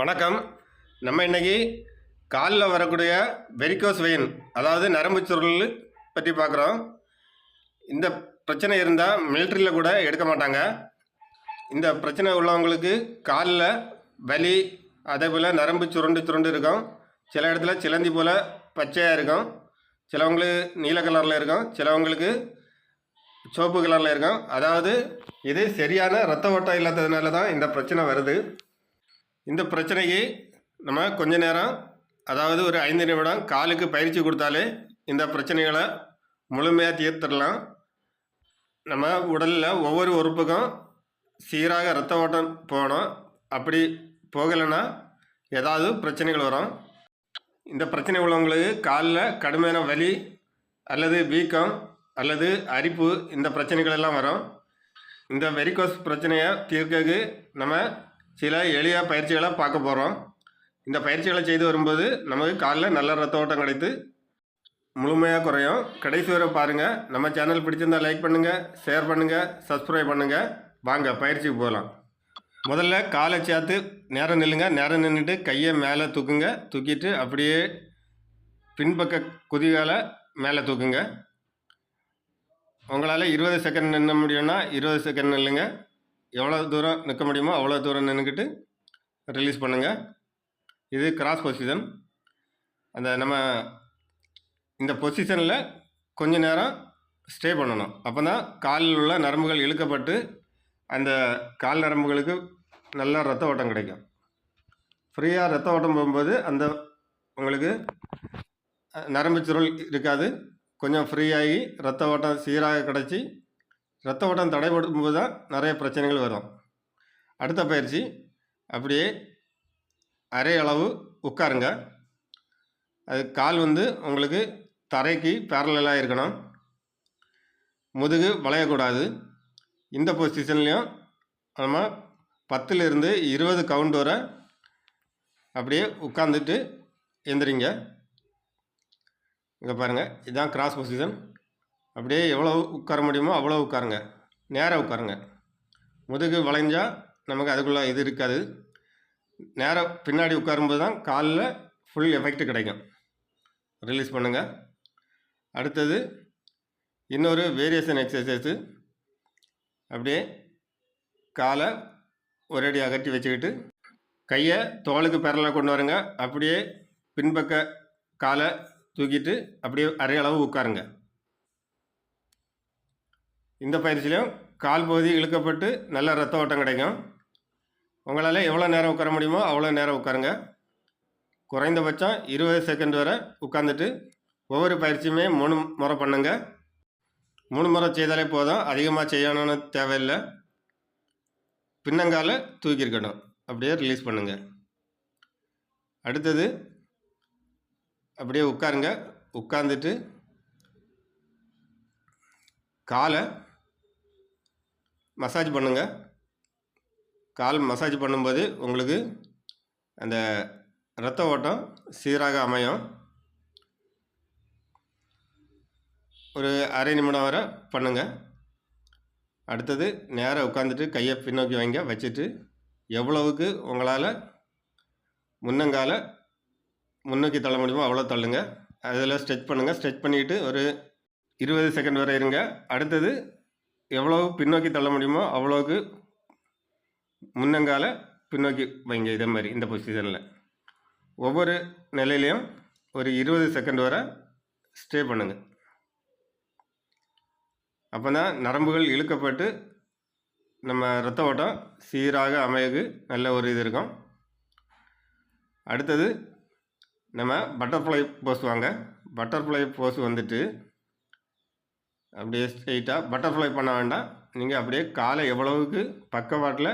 வணக்கம். நம்ம இன்னைக்கு காலில் வரக்கூடிய வெரிகோஸ் வெயின் அதாவது நரம்பு சுருள் பற்றி பார்க்குறோம். இந்த பிரச்சனை இருந்தால் மிலிட்ரியில் கூட எடுக்க மாட்டாங்க. இந்த பிரச்சனை உள்ளவங்களுக்கு காலில் வலி அதே போல் நரம்பு சுருண்டு சுருண்டு இருக்கும். சில இடத்துல சிலந்தி போல் பச்சையாக இருக்கும். சிலவங்களுக்கு நீல கலரில் இருக்கும். சிலவங்களுக்கு சிவப்பு கலரில் இருக்கும். அதாவது இது சரியான ரத்த ஓட்டம் இல்லாததுனால தான் இந்த பிரச்சனை வருது. இந்த பிரச்சனைக்கு நம்ம கொஞ்ச நேரம் அதாவது ஒரு ஐந்து நிமிடம் காலுக்கு பயிற்சி கொடுத்தாலே இந்த பிரச்சனைகளை முழுமையாக தீர்த்துடலாம். நம்ம உடலில் ஒவ்வொரு உறுப்புக்கும் சீராக ரத்த ஓட்டம் போகணும். அப்படி போகலைன்னா ஏதாவது பிரச்சனைகள் வரும். இந்த பிரச்சனை உள்ளவங்களுக்கு காலில் கடுமையான வலி அல்லது வீக்கம் அல்லது அரிப்பு இந்த பிரச்சனைகள் எல்லாம் வரும். இந்த வெரிகோஸ் பிரச்சனையை தீர்க்கக்கு நம்ம சில எளிய பயிற்சிகளை பார்க்க போகிறோம் இந்த பயிற்சிகளை செய்து வரும்போது நமக்கு காலில் நல்ல ரத்த ஓட்டம் கிடைத்து முழுமையாக குறையும். கடைசி வரை பாருங்கள் நம்ம சேனல் பிடிச்சிருந்தால் லைக் பண்ணுங்கள் ஷேர் பண்ணுங்கள் சப்ஸ்கிரைப் பண்ணுங்கள் வாங்க பயிற்சிக்கு போகலாம் முதல்ல காலை சேர்த்து நேரம் நில்லுங்க. நேரம் நின்றுட்டு கையை மேலே தூக்குங்க. தூக்கிட்டு அப்படியே பின்பக்க குதிகாலை மேலே தூக்குங்க. உங்களால் இருபது செகண்ட் நின்ன முடியும்னா இருபது செகண்ட் நில்லுங்க. எவ்வளோ தூரம் நிற்க முடியுமோ அவ்வளோ தூரம் நின்றுக்கிட்டு ரிலீஸ் பண்ணுங்கள் இது கிராஸ் பொசிஷன் அந்த நம்ம இந்த பொசிஷனில் கொஞ்ச நேரம் ஸ்டே பண்ணணும். அப்போ தான் காலில் உள்ள நரம்புகள் இழுக்கப்பட்டு அந்த கால் நரம்புகளுக்கு நல்ல ரத்த ஓட்டம் கிடைக்கும். ஃப்ரீயாக ரத்த ஓட்டம் போகும்போது அந்த உங்களுக்கு நரம்பு சுருள் இருக்காது. கொஞ்சம் ஃப்ரீயாகி ரத்த ஓட்டம் சீராக கிடச்சி ரத்த ஓட்டம் தடைபடும் போது தான் நிறைய பிரச்சனைகள் வரும். அடுத்த பயிற்சி அப்படியே அரை அளவு உட்காருங்க. அது கால் வந்து உங்களுக்கு தரைக்கு பேரலாக இருக்கணும். முதுகு வளையக்கூடாது. இந்த பொசிஷன்லேயும் நம்ம பத்துலேருந்து இருபது கவுண்ட் வரை அப்படியே உட்காந்துட்டு எந்திரிங்க. இங்கே பாருங்கள் இதுதான் கிராஸ் பொசிஷன் அப்படியே எவ்வளோ உட்கார முடியுமோ அவ்வளோ உட்காருங்க. நேராக உட்காருங்க. முதுகு வளைஞ்சா நமக்கு அதுக்குள்ளே இது இருக்காது. நேராக பின்னாடி உட்காரும்போது தான் காலில் ஃபுல் எஃபெக்ட் கிடைக்கும். ரிலீஸ் பண்ணுங்கள் அடுத்தது இன்னொரு வேரியேஷன் எக்ஸசைஸு அப்படியே காலை ஒரேடி அடி அகட்டி வச்சுக்கிட்டு கையை தோளுக்கு பேரலாக கொண்டு வருங்க. அப்படியே பின்பக்க காலை தூக்கிட்டு அப்படியே அரை அளவு உட்காருங்க. இந்த பயிற்சியிலையும் கால் பகுதி இழுக்கப்பட்டு நல்ல ரத்த ஓட்டம் கிடைக்கும். உங்களால் எவ்வளோ நேரம் உட்கார முடியுமோ அவ்வளோ நேரம் உட்காருங்க. குறைந்தபட்சம் இருபது செகண்ட் வரை உட்காந்துட்டு ஒவ்வொரு பயிற்சியுமே மூணு முறை பண்ணுங்க. மூணு முறை செய்தாலே போதும். அதிகமாக செய்யணும்னு தேவையில்லை. பின்னங்கால தூக்கியிருக்கணும். அப்படியே ரிலீஸ் பண்ணுங்க. அடுத்தது அப்படியே உட்காருங்க. உட்காந்துட்டு காலை மசாஜ் பண்ணுங்கள் கால் மசாஜ் பண்ணும்போது உங்களுக்கு அந்த இரத்த ஓட்டம் சீராக அமையும். ஒரு அரை நிமிடம் வரை பண்ணுங்க. அடுத்தது நேராக உட்காந்துட்டு கையை பின்னோக்கி வைங்க. வச்சுட்டு எவ்வளவுக்கு உங்களால் முன்னங்கால முன்னோக்கி தள்ள முடியுமோ அவ்வளோ தள்ளுங்க. அதில் ஸ்ட்ரெச் பண்ணுங்கள் ஸ்ட்ரெச் பண்ணிவிட்டு ஒரு இருபது செகண்ட் வரை இருங்க. அடுத்தது எவ்வளோ பின்னோக்கி தள்ள முடியுமோ அவ்வளோக்கு முன்னங்கால பின்னோக்கி வைங்க இதே மாதிரி இந்த பொசிஷனில் ஒவ்வொரு நிலையிலையும் ஒரு இருபது செகண்ட் வரை ஸ்டே பண்ணுங்கள் அப்போ தான் நரம்புகள் இழுக்கப்பட்டு நம்ம ரத்த ஓட்டம் சீராக அமையக்கு நல்ல ஒரு இது இருக்கும். அடுத்தது நம்ம பட்டர்ஃப்ளை போஸ் வாங்க. பட்டர்ஃப்ளை போஸ் வந்துட்டு அப்படியே ஸ்ட்ரெயிட்டாக பட்டர்ஃப்ளை பண்ண வேண்டாம். நீங்கள் அப்படியே காலை எவ்வளவுக்கு பக்கவாட்டில்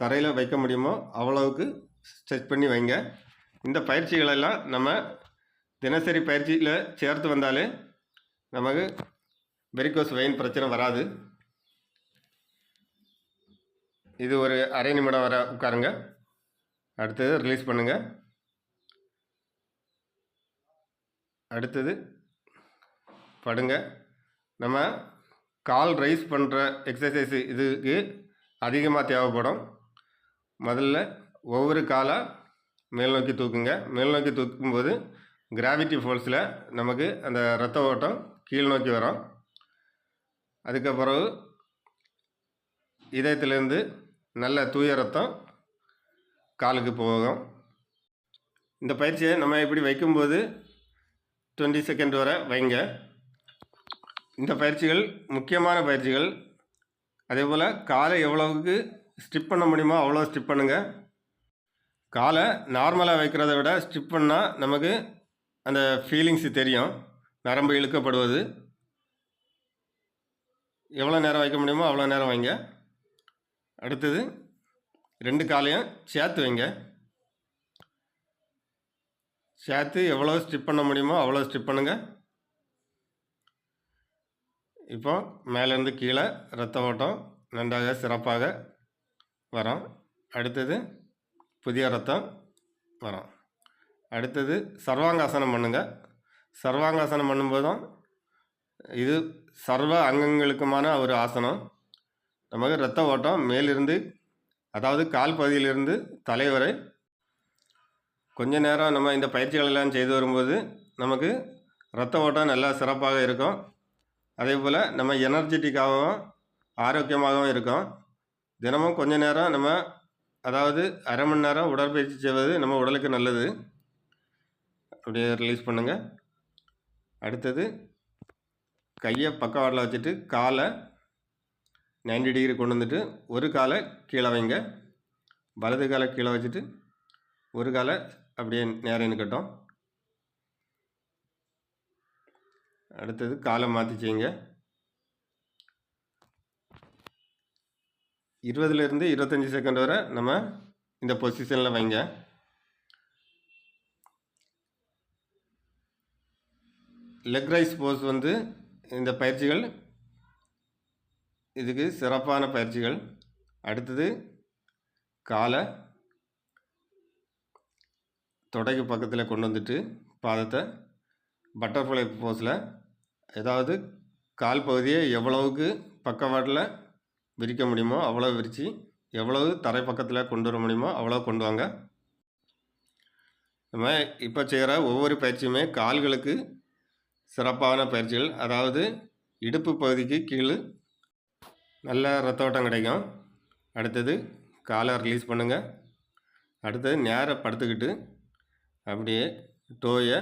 தரையில் வைக்க முடியுமோ அவ்வளவுக்கு ஸ்ட்ரெச் பண்ணி வைங்க. இந்த பயிற்சிகளெல்லாம் நம்ம தினசரி பயிற்சியில் சேர்த்து வந்தாலே நமக்கு வெரிகோஸ் வெயின் பிரச்சனை வராது. இது ஒரு அரை நிமிடம் வர உட்காருங்க. அடுத்தது ரிலீஸ் பண்ணுங்க. அடுத்தது படுங்க. நம்ம கால் ரைஸ் பண்ணுற எக்ஸசைஸ் இதுக்கு அதிகமாக தேவைப்படும். முதல்ல ஒவ்வொரு காலாக மேல் நோக்கி தூக்குங்க. மேல் நோக்கி தூக்கும்போது கிராவிட்டி ஃபோர்ஸில் நமக்கு அந்த ரத்த ஓட்டம் கீழ் நோக்கி வரும். அதுக்கு பிறகு இதயத்திலேருந்து நல்ல தூய ரத்தம் காலுக்கு போகும். இந்த பயிற்சியை நம்ம இப்படி வைக்கும்போது டுவெண்ட்டி செகண்ட் வரை வைங்க. இந்த பயிற்சிகள் முக்கியமான பயிற்சிகள். அதே போல் காலை எவ்வளவுக்கு ஸ்டிப் பண்ண முடியுமோ அவ்வளோ ஸ்டிப் பண்ணுங்கள் காலை நார்மலாக வைக்கிறத விட ஸ்டிப் பண்ணால் நமக்கு அந்த ஃபீலிங்ஸ் தெரியும். நரம்பு இழுக்கப்படுவது. எவ்வளோ நேரம் வைக்க முடியுமோ அவ்வளோ நேரம் வைங்க. அடுத்தது ரெண்டு காலையும் சேர்த்து வைங்க. சேர்த்து எவ்வளோ ஸ்டிப் பண்ண முடியுமோ அவ்வளோ ஸ்டிப் பண்ணுங்கள் இப்போது மேலேருந்து கீழே ரத்த ஓட்டம் நன்றாக சிறப்பாக வரும். அடுத்தது புதிய ரத்தம் வரும். அடுத்தது சர்வாங்காசனம் பண்ணுங்கள் சர்வாங்காசனம் பண்ணும்போதும் இது சர்வ அங்கங்களுக்குமான ஒரு ஆசனம். நமக்கு ரத்த ஓட்டம் மேலிருந்து அதாவது கால் பகுதியிலிருந்து தலை வரை கொஞ்ச நேரம் நம்ம இந்த பயிற்சிகளெல்லாம் செய்து வரும்போது நமக்கு ரத்த ஓட்டம் நல்லா சிறப்பாக இருக்கும். அதே போல் நம்ம எனர்ஜெட்டிக்காகவும் ஆரோக்கியமாகவும் இருக்கும். தினமும் கொஞ்ச நேரம் நம்ம அதாவது அரை மணி நேரம் உடற்பயிற்சி செய்வது நம்ம உடலுக்கு நல்லது. அப்படியே ரிலீஸ் பண்ணுங்கள் அடுத்தது கையை பக்கவாட்டில் வச்சுட்டு காலை 90 டிகிரி கொண்டு வந்துட்டு ஒரு காலை கீழே வைங்க. வலது காலை கீழே வச்சுட்டு ஒரு காலை அப்படியே நேரம் நிற்கட்டும். அடுத்தது காலை மாற்றி செய்யுங்க இருபதுலேருந்து இருபத்தஞ்சி செகண்ட் வரை நம்ம இந்த பொசிஷனில் வைங்க. லெக் ரைஸ் போஸ் வந்து இந்த பயிற்சிகள் இதுக்கு சிறப்பான பயிற்சிகள். அடுத்தது காலை தொடைக்கு பக்கத்தில் கொண்டு வந்துட்டு பாதத்தை பட்டர்ஃப்ளை போஸில் ஏதாவது கால் பகுதியை எவ்வளவுக்கு பக்கவாட்டில் விரிக்க முடியுமோ அவ்வளோ விரித்து எவ்வளவு தரை பக்கத்தில் கொண்டு வர முடியுமோ அவ்வளோ கொண்டு வாங்க. நம்ம இப்போ செய்கிற ஒவ்வொரு பயிற்சியுமே கால்களுக்கு சிறப்பான பயிற்சிகள். அதாவது இடுப்பு பகுதிக்கு கீழே நல்ல ரத்த ஓட்டம் கிடைக்கும். அடுத்தது காலை ரிலீஸ் பண்ணுங்கள் அடுத்தது நேராக படுத்துக்கிட்டு அப்படியே டோயை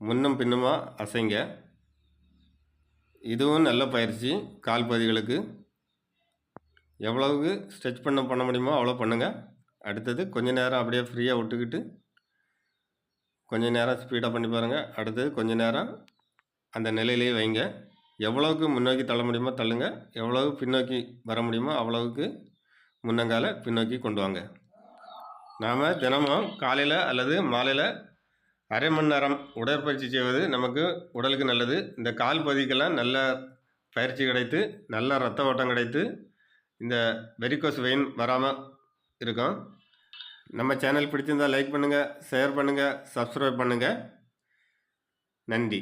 முன்னும் பின்னுமாக அசைங்க. இதுவும் நல்ல பயிற்சி. கால் பகுதிகளுக்கு எவ்வளவுக்கு ஸ்ட்ரெச் பண்ண பண்ண முடியுமோ அவ்வளோ பண்ணுங்கள் அடுத்தது கொஞ்ச நேரம் அப்படியே ஃப்ரீயாக விட்டுக்கிட்டு கொஞ்ச நேரம் ஸ்பீடாக பண்ணி பாருங்கள் அடுத்தது கொஞ்ச நேரம் அந்த நிலையிலேயே வைங்க. எவ்வளவுக்கு முன்னோக்கி தள்ள முடியுமோ தள்ளுங்க. எவ்வளவு பின்னோக்கி வர முடியுமோ அவ்வளவுக்கு முன்னங்கால பின்னோக்கி கொண்டு வாங்க. நாம் தினமும் காலையில் அல்லது மாலையில் அரை மணி நேரம் உடற்பயிற்சி செய்வது நமக்கு உடலுக்கு நல்லது. இந்த கால் பகுதிக்கெல்லாம் நல்ல பயிற்சி கிடைத்து நல்ல ரத்த ஓட்டம் கிடைத்து இந்த வெரிகோஸ் வெயின் வராமல் இருக்கும். நம்ம சேனல் பிடிச்சிருந்தால் லைக் பண்ணுங்கள் ஷேர் பண்ணுங்கள் சப்ஸ்கிரைப் பண்ணுங்கள் நன்றி.